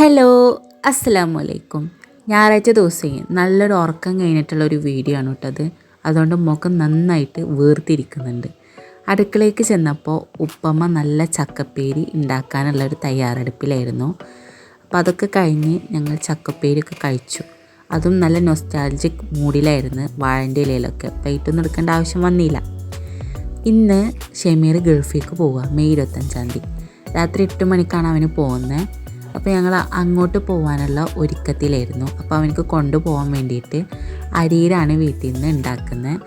Hello അസ്സലാമു അലൈക്കും ഞായറാഴ്ച ദിവസം നല്ലൊരു ഉറക്കം കഴിഞ്ഞിട്ടുള്ള ഒരു വീഡിയോ ആണ് കേട്ടത് അതുകൊണ്ട് മുഖം നന്നായിട്ട് വീർത്തിരിക്കുന്നുണ്ട്. അടുക്കളയ്ക്ക് ചെന്നപ്പോൾ ഉപ്പമ്മ നല്ല ചക്കപ്പേരി ഉണ്ടാക്കാനുള്ള ഒരു തയ്യാറെടുപ്പിലായിരുന്നു. അപ്പോൾ അതൊക്കെ കഴിഞ്ഞ് ഞങ്ങൾ ചക്കപ്പേരിയൊക്കെ കഴിച്ചു. അതും നല്ല നൊസ്റ്റാൾജിക് മൂഡിലായിരുന്നു വാഴന്റെ ഇലയിലൊക്കെ. പ്ലേറ്റൊന്നും എടുക്കേണ്ട ആവശ്യം വന്നില്ല. ഇന്ന് ഷമീർ ഗൾഫിലേക്ക് പോവുക മെയ് ഇരുപത്തഞ്ചാം തീയതി. രാത്രി എട്ട് മണിക്കാണ് അവന് പോകുന്നത്. അപ്പോൾ ഞങ്ങൾ അങ്ങോട്ട് പോകാനുള്ള ഒരുക്കത്തിലായിരുന്നു. അപ്പോൾ അവനക്ക് കൊണ്ടുപോകാൻ വേണ്ടിയിട്ട് അരിയിലാണ് വീട്ടിൽ നിന്ന് ഉണ്ടാക്കുന്നത്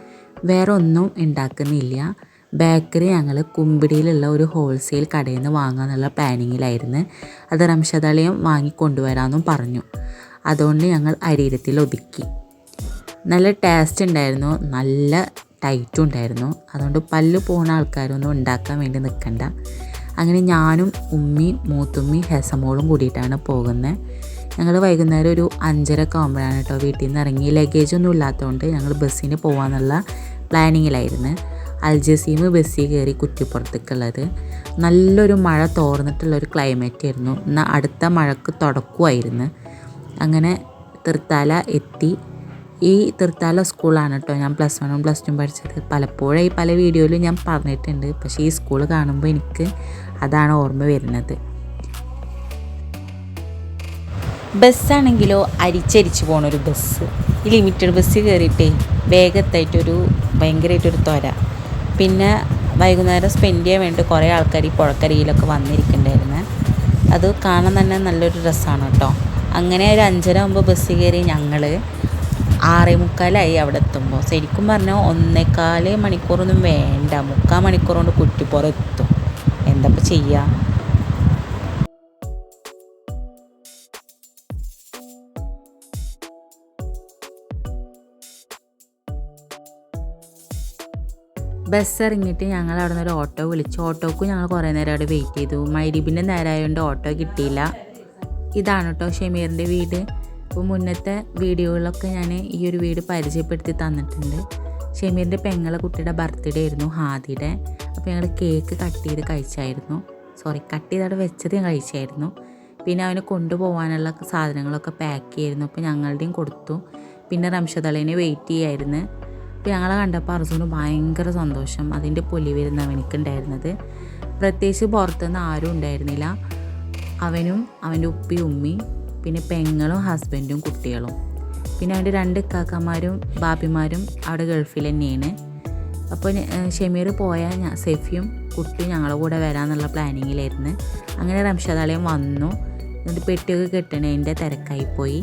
വേറെ ഒന്നും ഉണ്ടാക്കുന്നില്ല ബേക്കറി ഞങ്ങൾ കുമ്പിടിയിലുള്ള ഒരു ഹോൾസെയിൽ കടയിൽ നിന്ന് വാങ്ങാമെന്നുള്ള പ്ലാനിങ്ങിലായിരുന്നു. അത് റംഷദാലയം വാങ്ങിക്കൊണ്ടുവരാമെന്നും പറഞ്ഞു. അതുകൊണ്ട് ഞങ്ങൾ അരീരത്തിൽ ഒതുക്കി. നല്ല ടേസ്റ്റ് ഉണ്ടായിരുന്നു നല്ല ടൈറ്റും ഉണ്ടായിരുന്നു അതുകൊണ്ട് പല്ല് പോകുന്ന ആൾക്കാരൊന്നും ഉണ്ടാക്കാൻ വേണ്ടി നിൽക്കണ്ട അങ്ങനെ ഞാനും ഉമ്മി മൂത്തുമ്മി ഹെസമോളും കൂടിയിട്ടാണ് പോകുന്നത് ഞങ്ങൾ വൈകുന്നേരം ഒരു അഞ്ചരക്കെ ആകുമ്പോഴാണ് കേട്ടോ വീട്ടിൽ നിന്ന് ഇറങ്ങി. ലഗേജ് ഒന്നും ഇല്ലാത്തതുകൊണ്ട് ഞങ്ങൾ ബസ്സിന് പോകാമെന്നുള്ള പ്ലാനിങ്ങിലായിരുന്നു അൽജസീം ബസ്സിൽ കയറി കുറ്റിപ്പുറത്തേക്കുള്ളത്. നല്ലൊരു മഴ തോർന്നിട്ടുള്ള ഒരു ക്ലൈമറ്റ് ആയിരുന്നു. എന്നാൽ അടുത്ത മഴക്ക് തുടക്കുമായിരുന്നു. അങ്ങനെ തൃത്താല എത്തി. ഈ തൃത്താല സ്കൂളാണ് കേട്ടോ. ഞാൻ പ്ലസ് വണ്ണും പ്ലസ് ടുവും പഠിച്ചത്. പലപ്പോഴും ഈ പല വീഡിയോയിലും ഞാൻ പറഞ്ഞിട്ടുണ്ട്. പക്ഷേ ഈ സ്കൂൾ കാണുമ്പോൾ എനിക്ക് അതാണ് ഓർമ്മ വരുന്നത്. ബസ്സാണെങ്കിലോ അരിച്ചരിച്ച് പോണ ഒരു ബസ് ഈ ലിമിറ്റഡ് ബസ് കയറിയിട്ടേ വേഗത്തായിട്ടൊരു ഭയങ്കരമായിട്ടൊരു തൊര. പിന്നെ വൈകുന്നേരം സ്പെൻഡ് ചെയ്യാൻ വേണ്ടി കുറേ ആൾക്കാർ ഈ പുഴക്കരിയിലൊക്കെ വന്നിരിക്കുന്നുണ്ടായിരുന്നു അത് കാണാൻ തന്നെ നല്ലൊരു രസമാണ് കേട്ടോ. അങ്ങനെ ഒരു അഞ്ചര ആകുമ്പോൾ ബസ് കയറി ഞങ്ങൾ ആറേ മുക്കാലായി അവിടെ എത്തുമ്പോൾ ശരിക്കും പറഞ്ഞാൽ ഒന്നേക്കാൽ മണിക്കൂറൊന്നും വേണ്ട. മുക്കാൽ മണിക്കൂർ കൊണ്ട് കുറ്റിപ്പുറം എത്തും. എന്താ ഇപ്പോൾ ചെയ്യുക ബസ് ഇറങ്ങിയിട്ട് ഞങ്ങൾ അവിടെ നിന്ന് ഒരു ഓട്ടോ വിളിച്ചു. ഓട്ടോക്ക് ഞങ്ങൾ കുറേ നേരം അവിടെ വെയിറ്റ് ചെയ്തു. മൈരീബിന്റെ നേരമായതുകൊണ്ട് ഓട്ടോ കിട്ടിയില്ല. ഇതാണ് കേട്ടോ ഷമീറിന്റെ വീട്. അപ്പോൾ മുന്നത്തെ വീഡിയോകളിലൊക്കെ ഞാൻ ഈ ഒരു വീട് പരിചയപ്പെടുത്തി തന്നിട്ടുണ്ട്. ഷെമീറിന്റെ പെങ്ങളെ കുട്ടിയുടെ ബർത്ത്ഡേ ആയിരുന്നു ഹാദിയുടെ. അപ്പോൾ ഞങ്ങൾ കേക്ക് കട്ട് ചെയ്ത് കഴിച്ചായിരുന്നു. സോറി കട്ട് ചെയ്ത് അവിടെ വെച്ചത് ഞാൻ കഴിച്ചായിരുന്നു. പിന്നെ അവന് കൊണ്ടുപോകാനുള്ള സാധനങ്ങളൊക്കെ പാക്ക് ചെയ്യായിരുന്നു അപ്പോൾ ഞങ്ങളുടെയും കൊടുത്തു. പിന്നെ റംഷദളേനെ വെയിറ്റ് ചെയ്യായിരുന്നു. അപ്പോൾ ഞങ്ങളെ കണ്ടപ്പോൾ അർജുന് ഭയങ്കര സന്തോഷം. അതിന്റെ പൊലി വരുന്ന അവനിക്കുണ്ടായിരുന്നത്. പ്രത്യേകിച്ച് പുറത്തുനിന്ന് ആരും ഉണ്ടായിരുന്നില്ല. അവനും അവന്റെ ഉപ്പി ഉമ്മി പിന്നെ പെങ്ങളും ഹസ്ബൻഡും കുട്ടികളും. പിന്നെ അവന്റെ രണ്ട് കാക്കമാരും ബാബിമാരും അവിടെ ഗൾഫിൽ തന്നെയാണ്. അപ്പോൾ ഷമീർ ഞാൻ സെഫിയും കുട്ടിയും ഞങ്ങളുടെ കൂടെ വരാമെന്നുള്ള പ്ലാനിങ്ങിലായിരുന്നു അങ്ങനെ റംഷദാലയം വന്നു. എന്നിട്ട് പെട്ടിയൊക്കെ കെട്ടണതിന്റെ തിരക്കായിപ്പോയി.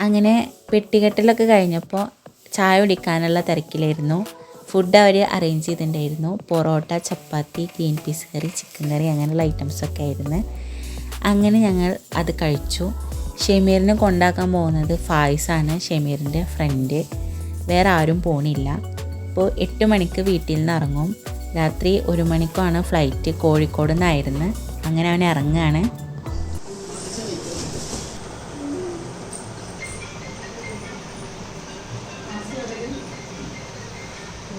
അങ്ങനെ പെട്ടികെട്ടലൊക്കെ കഴിഞ്ഞപ്പോൾ ചായ കുടിക്കാനുള്ള തിരക്കിലായിരുന്നു. ഫുഡ് അവർ അറേഞ്ച് ചെയ്തിട്ടുണ്ടായിരുന്നു. Parotta chapati green peas curry chicken curry അങ്ങനെയുള്ള ഐറ്റംസൊക്കെ ആയിരുന്നു. അങ്ങനെ ഞങ്ങൾ അത് കഴിച്ചു. ഷമീറിനെ കൊണ്ടാക്കാൻ പോകുന്നത് ഫായിസാണ്. ഷെമീറിന്റെ ഫ്രണ്ട് വേറെ ആരും പോണില്ല. അപ്പോൾ എട്ട് മണിക്ക് വീട്ടിൽ നിന്ന് ഇറങ്ങും. രാത്രി ഒരു മണിക്കാണ് ഫ്ലൈറ്റ് കോഴിക്കോട് നിന്നായിരുന്നു. അങ്ങനെ അവൻ ഇറങ്ങുകയാണ്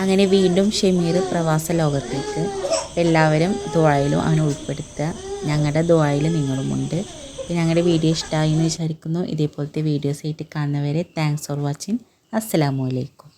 അങ്ങനെ വീണ്ടും ഷമീർ പ്രവാസ ലോകത്തേക്ക് എല്ലാവരും ദുബായിലും അവനെ ഉൾപ്പെടുത്തുക. ഞങ്ങളുടെ ദുബായിൽ നിങ്ങളുമുണ്ട്. ഞങ്ങളുടെ വീഡിയോ ഇഷ്ടമായി എന്ന് വിചാരിക്കുന്നു. ഇതേപോലത്തെ വീഡിയോസ് ആയിട്ട് കാണുന്നവരെ താങ്ക്സ് ഫോർ വാച്ചിങ് അസ്സലാമു അലൈക്കും.